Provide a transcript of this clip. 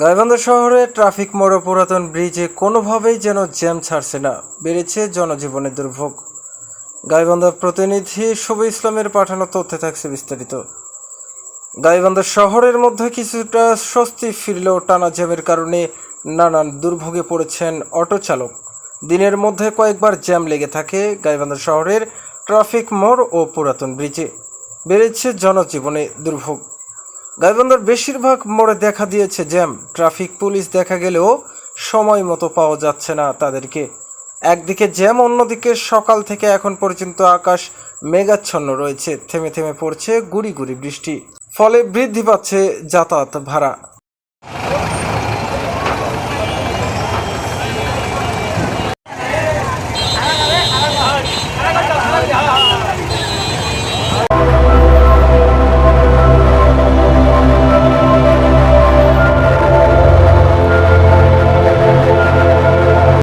গাইবান্ধা শহরে ট্রাফিক মোড় পুরাতন ব্রিজে কোনোভাবেই যেন জ্যাম ছাড়ছে না, বেড়েছে জনজীবনের দুর্ভোগ। গাইবান্ধা প্রতিনিধি শুভ ইসলামের পাঠানো তথ্যে থাকছে বিস্তারিত। গাইবান্ধা শহরের মধ্যে কিছুটা স্বস্তি ফিরলেও টানা জ্যামের কারণে নানান দুর্ভোগে পড়েছেন অটো চালক। দিনের মধ্যে কয়েকবার জ্যাম লেগে থাকে গাইবান্ধা শহরের ট্রাফিক মোড় ও পুরাতন ব্রিজে। বেড়েছে জনজীবনে দুর্ভোগ। গাইবান্ধার বেশিরভাগ মোড়ে দেখা দিয়েছে জ্যাম। ট্রাফিক পুলিশ দেখা গেলেও সময় মতো পাওয়া যাচ্ছে না তাদেরকে। একদিকে জ্যাম, অন্যদিকে সকাল থেকে এখন পর্যন্ত আকাশ মেঘাচ্ছন্ন রয়েছে। থেমে থেমে পড়ছে গুড়ি গুড়ি বৃষ্টি। ফলে বৃদ্ধি পাচ্ছে যাতায়াত ভাড়া।